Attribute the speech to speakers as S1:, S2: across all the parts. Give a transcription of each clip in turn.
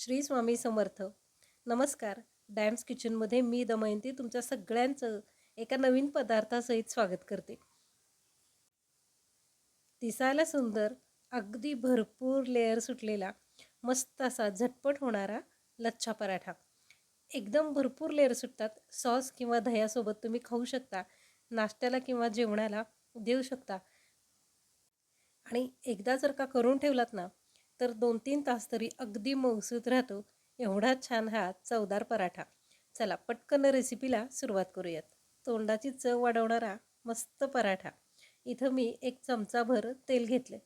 S1: श्री स्वामी समर्थ. नमस्कार. डॅम्स किचनमध्ये मी दमयंती तुमच्या सगळ्यांचं एका नवीन पदार्थासहित स्वागत करते. दिसायला सुंदर अगदी भरपूर लेअर सुटलेला मस्त असा झटपट होणारा लच्छा पराठा. एकदम भरपूर लेअर सुटतात. सॉस किंवा दह्यासोबत तुम्ही खाऊ शकता नाश्त्याला किंवा जेवणाला देऊ शकता. आणि एकदा जर का करून ठेवलात ना तर दोन तीन तास तरी अगदी मौसूद राहतो. एवढा छान हा चवदार पराठा. चला पटकन रेसिपीला सुरुवात करूयात. तोंडाची चव वाढवणारा मस्त पराठा. इथं मी एक चमचाभर तेल घेतलं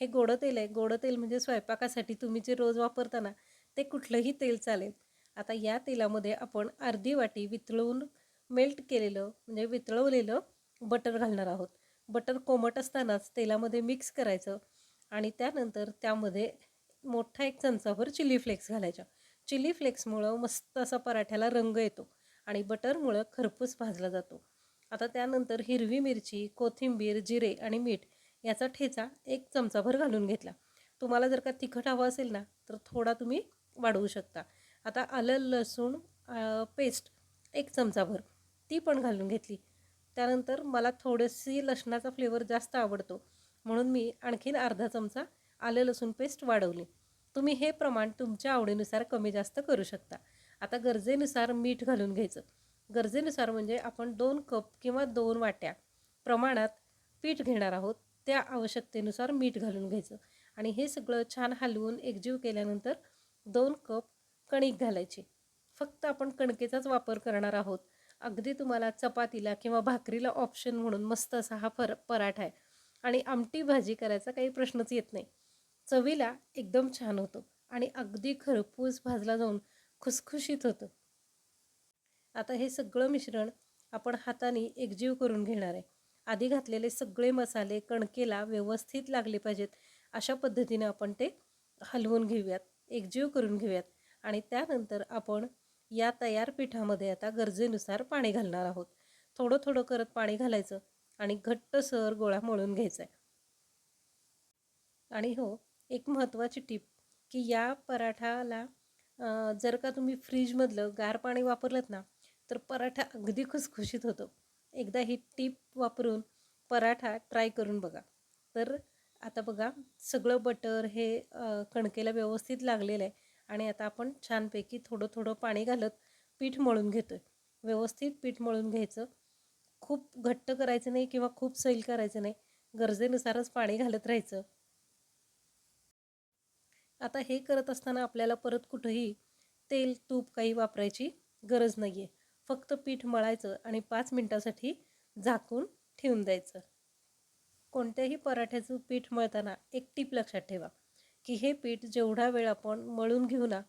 S1: हे गोडं तेल आहे. गोडं तेल म्हणजे स्वयंपाकासाठी तुम्ही जे रोज वापरता ना ते कुठलंही तेल चालेल. आता या तेलामध्ये आपण अर्धी वाटी वितळवून मेल्ट केलेलं म्हणजे वितळवलेलं बटर घालणार आहोत. बटर कोमट असतानाच तेलामध्ये मिक्स करायचं. आणि त्यानंतर त्यामध्ये मोठा एक चमचाभर चिली फ्लेक्स घालायच्या चिली फ्लेक्समुळं मस्त असा पराठ्याला रंग येतो आणि बटरमुळं खरपूस भाजला जातो. आता त्यानंतर हिरवी मिरची कोथिंबीर जिरे आणि मीठ याचा ठेचा एक चमचाभर घालून घेतला. तुम्हाला जर का तिखट हवं असेल ना तर थोडा तुम्ही वाढवू शकता. आता आलं लसूण पेस्ट एक चमचाभर ती पण घालून घेतली. त्यानंतर मला थोडीशी लसणाचा फ्लेवर जास्त आवडतो. म्हणून मी आणखीन अर्धा चमचा आलं लसूण पेस्ट वाढवली. तुम्ही हे प्रमाण तुमच्या आवडीनुसार कमी जास्त करू शकता. आता गरजेनुसार मीठ घालून घ्यायचं. गरजेनुसार म्हणजे आपण दोन कप किंवा दोन वाट्या प्रमाणात पीठ घेणार आहोत त्या आवश्यकतेनुसार मीठ घालून घ्यायचं. आणि हे सगळं छान हलवून एकजीव केल्यानंतर दोन कप कणिक घालायची. फक्त आपण कणकेचाच वापर करणार आहोत. अगदी तुम्हाला चपातीला किंवा भाकरीला ऑप्शन म्हणून मस्त असा हा फर पराठा आहे. आणि आमटी भाजी करायचा काही प्रश्नच येत नाही. चवीला एकदम छान होतो आणि अगदी खरपूस भाजला जाऊन खुसखुशीत होतं. आता हे सगळं मिश्रण आपण हाताने एकजीव करून घेणार आहे. आधी घातलेले सगळे मसाले कणकेला व्यवस्थित लागले पाहिजेत. अशा पद्धतीने आपण ते हलवून घेऊयात एकजीव करून घेऊयात आणि त्यानंतर आपण या तयार पिठामध्ये आता गरजेनुसार पाणी घालणार आहोत. थोडं थोडं करत पाणी घालायचं. आणि घट्टसर गोळा मळून घ्यायचा आहे आणि हो एक महत्त्वाची टीप की या पराठाला जर का तुम्ही फ्रीजमधलं गार पाणी वापरलं ना तर पराठा अगदी खुसखुशीत होतो. एकदा ही टीप वापरून पराठा ट्राय करून बघा. तर आता बघा सगळं बटर हे कणकेला व्यवस्थित लागलेलं आहे आणि आता आपण छानपैकी थोडं थोडं पाणी घालत पीठ मळून घेतो आहे व्यवस्थित पीठ मळून घ्यायचं. खूप घट्ट करायचं नाही किंवा खूप सैल करायचं नाही. गरजेनुसारच पाणी घालत राहायचं. आता हे करत असताना आपल्याला परत कुठंही तेल तूप काही वापरायची गरज नाही आहे फक्त पीठ मळायचं आणि पाच मिनटासाठी झाकून ठेवून द्यायचं. कोणत्याही पराठ्याचं पीठ मळताना एक टीप लक्षात ठेवा की हे पीठ जेवढा वेळ आपण मळून घेऊ ना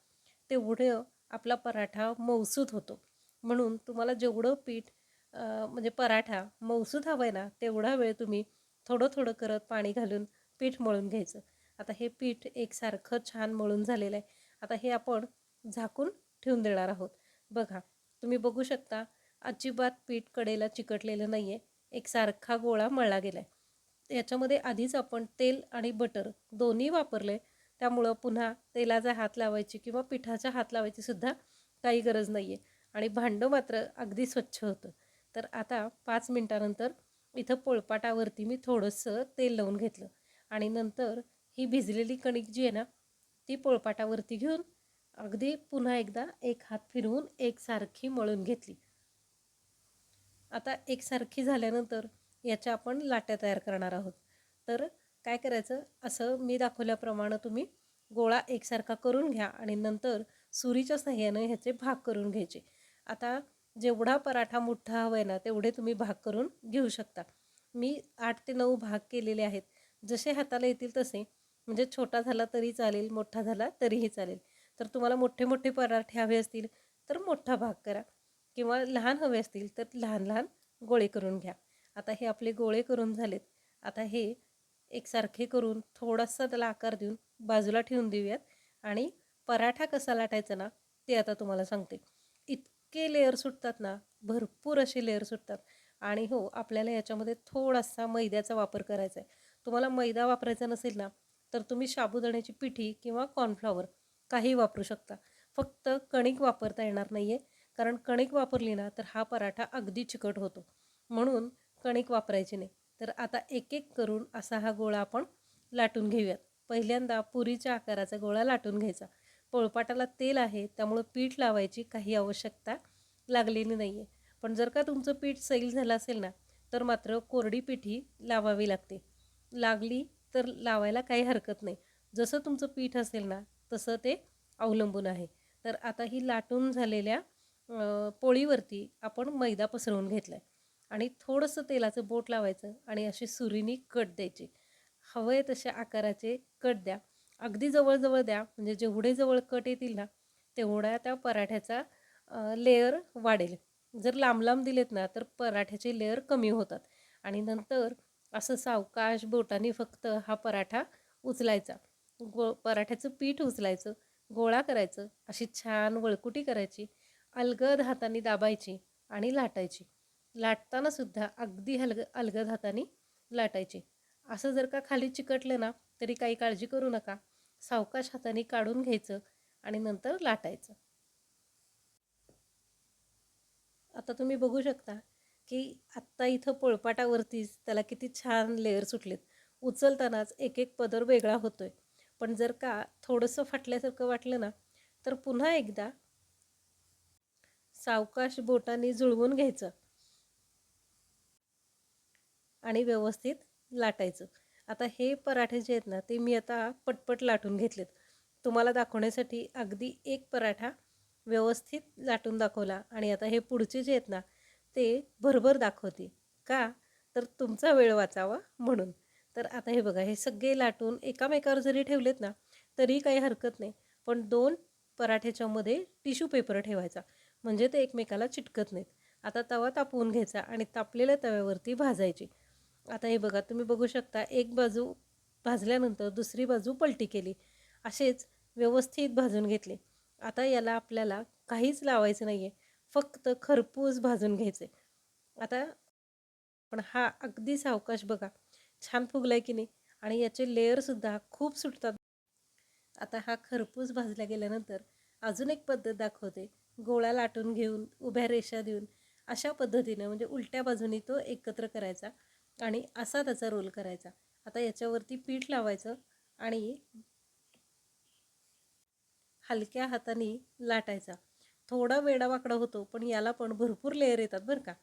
S1: तेवढं आपला पराठा मौसूद होतो. म्हणून तुम्हाला जेवढं पीठ म्हणजे पराठा मौसूद हवं आहे ना तेवढा वेळ तुम्ही थोडं थोडं करत पाणी घालून पीठ मळून घ्यायचं. आता हे पीठ एकसारखं छान मळून झालेलं आहे. आता हे आपण झाकून ठेवून देणार आहोत. बघा तुम्ही बघू शकता अजिबात पीठ कडेला चिकटलेलं नाही आहे एकसारखा गोळा मळला गेला आहे याच्यामध्ये आधीच आपण तेल आणि बटर दोन्ही वापरले त्यामुळं पुन्हा तेलाचा हात लावायची किंवा पिठाचा हात लावायची सुद्धा काही गरज नाही आहे आणि भांडं मात्र अगदी स्वच्छ होतं. तर आता पाच मिनटानंतर इथं पोळपाटावरती मी थोडंसं तेल लावून घेतलं. आणि नंतर ही भिजलेली कणिक जी आहे ना ती पोळपाटावरती घेऊन अगदी पुन्हा एकदा एक हात फिरवून एकसारखी मळून घेतली. आता एकसारखी झाल्यानंतर याच्या आपण लाट्या तयार करणार आहोत. तर काय करायचं असं मी दाखवल्याप्रमाणे तुम्ही गोळा एकसारखा करून घ्या आणि नंतर सुरीच्या सहाय्यानं ह्याचे भाग करून घ्यायचे. आता जेवढा पराठा मोठा हवा आहे ना तेवढे तुम्ही भाग करून घेऊ शकता. मी आठ ते नऊ भाग केलेले आहेत. जसे हाताला येतील तसे म्हणजे छोटा झाला तरी चालेल मोठा झाला तरीही चालेल. तर तुम्हाला मोठे मोठे पराठे हवे असतील तर मोठा भाग करा. किंवा लहान हवे असतील तर लहान लहान गोळे करून घ्या. आता हे आपले गोळे करून झालेत. आता हे एकसारखे करून थोडासा त्याला आकार देऊन बाजूला ठेवून देऊयात. आणि पराठा कसा लाटायचा ना ते आता तुम्हाला सांगते. इतके लेअर सुटतात ना भरपूर असे लेअर सुटतात. आणि हो आपल्याला याच्यामध्ये थोडासा मैद्याचा वापर करायचा आहे. तुम्हाला मैदा वापरायचा नसेल ना तर तुम्ही साबुदाण्याची पिठी किंवा कॉर्नफ्लॉवर काही वापरू शकता. फक्त कणिक वापरता येणार नाही आहे कारण कणिक वापरली ना तर हा पराठा अगदी चिकट होतो. म्हणून कणिक वापरायची नाही. तर आता एक एक करून असा हा गोळा आपण लाटून घेऊयात. पहिल्यांदा पुरीच्या आकाराचा गोळा लाटून घ्यायचा. पोळपाटाला तेल आहे त्यामुळं पीठ लावायची काही आवश्यकता लागलेली नाही आहे पण जर का तुमचं पीठ सैल झालं असेल ना तर मात्र कोरडी पिठी लावावी लागते. लागली तर लावायला काही हरकत नाही. जसं तुमचं पीठ असेल ना तसं ते अवलंबून आहे. तर आता ही लाटून झालेल्या पोळीवरती आपण मैदा पसरवून घेतला आहे आणि थोडंसं तेलाचं बोट लावायचं आणि अशी सुरीनी कट द्यायची. हवं तशा आकाराचे कट द्या. अगदी जवळजवळ द्या. म्हणजे जेवढे जवळ कट येतील ना तेवढ्या त्या पराठ्याचा लेअर वाढेल. जर लांब लांब दिलेत ना तर पराठ्याचे लेअर कमी होतात. आणि नंतर असं सावकाश बोटाने फक्त हा पराठा उचलायचा. गो पराठ्याचं पीठ उचलायचं गोळा करायचं अशी छान वळकुटी करायची अलगद हाताने दाबायची आणि लाटायची. लाटताना सुद्धा अगदी हलग अलगद हाताने लाटायची. असं जर का खाली चिकटलं ना तरी काही काळजी करू नका. सावकाश हाताने काढून घ्यायचं आणि नंतर लाटायचं. आता तुम्ही बघू शकता की आत्ता इथं पोळपाटावरतीच त्याला किती छान लेअर सुटलेत. उचलतानाच एक एक पदर वेगळा होतोय. पण जर का थोडंसं फाटल्यासारखं वाटलं ना तर पुन्हा एकदा सावकाश बोटाने जुळवून घ्यायचं. आणि व्यवस्थित लाटायचं. आता हे पराठे जे आहेत ना ते मी आता पटपट लाटून घेतलेत. तुम्हाला दाखवण्यासाठी अगदी एक पराठा व्यवस्थित लाटून दाखवला आणि आता हे पुढचे जे आहेत ना ते भरभर दाखवते. का? तर तुमचा वेळ वाचावा म्हणून. तर आता हे बघा हे सगळे लाटून एकामेकावर जरी ठेवलेत ना तरी काही हरकत नाही. पण दोन पराठ्याच्यामध्ये टिश्यू पेपर ठेवायचा. म्हणजे ते एकमेकाला चिटकत नाहीत. आता तवा तापवून घ्यायचा आणि तापलेल्या तव्यावरती भाजायची. आता हे बघा तुम्ही बघू शकता एक बाजू भाजल्यानंतर दुसरी बाजू पलटी केली. असेच व्यवस्थित भाजून घेतले. आता याला आपल्याला काहीच लावायचं नाही आहे फक्त खरपूस भाजून घ्यायचे. आता पण हा अगदी सावकाश बघा छान फुगला आहे की नाही? आणि याचे लेअरसुद्धा खूप सुटतात. आता हा खरपूस भाजला गेल्यानंतर अजून एक पद्धत दाखवते. गोळा लाटून घेऊन उभ्या रेषा देऊन अशा पद्धतीनं म्हणजे उलट्या बाजूनी तो एकत्र करायचा. आणि असा त्याचा रोल करायचा. आता याच्यावरती पीठ लावायचं आणि हलक्या हाताने लाटायचा. थोडा वेडावाकडा होतो पण याला पण भरपूर लेअर येतात बरं का.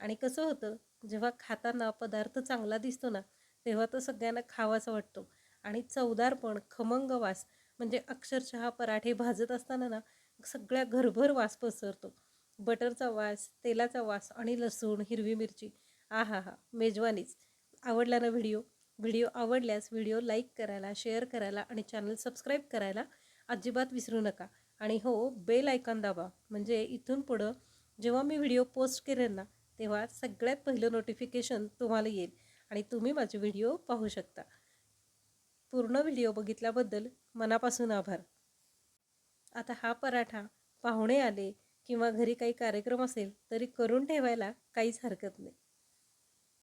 S1: आणि कसं होतं जेव्हा खाताना पदार्थ चांगला दिसतो ना तेव्हा तो सगळ्यांना खावासा वाटतो. आणि चवदार पण खमंग वास म्हणजे अक्षरशः पराठे भाजत असताना ना सगळ्या घरभर वास पसरतो. बटरचा वास तेलाचा वास आणि लसूण हिरवी मिरची आ हा हा मेजवानीच. आवडला ना व्हिडिओ? व्हिडिओ आवडल्यास व्हिडिओ लाईक करायला शेअर करायला आणि चॅनल सबस्क्राईब करायला अजिबात विसरू नका. आणि हो बेल आयकॉन दाबा. म्हणजे इथून पुढं जेव्हा मी व्हिडिओ पोस्ट करेन ना तेव्हा सगळ्यात पहिलं नोटिफिकेशन तुम्हाला येईल आणि तुम्ही माझे व्हिडिओ पाहू शकता. पूर्ण व्हिडिओ बघितल्याबद्दल मनापासून आभार. आता हा पराठा पाहुणे आले किंवा घरी काही कार्यक्रम असेल तरी करून ठेवायला काहीच हरकत नाही.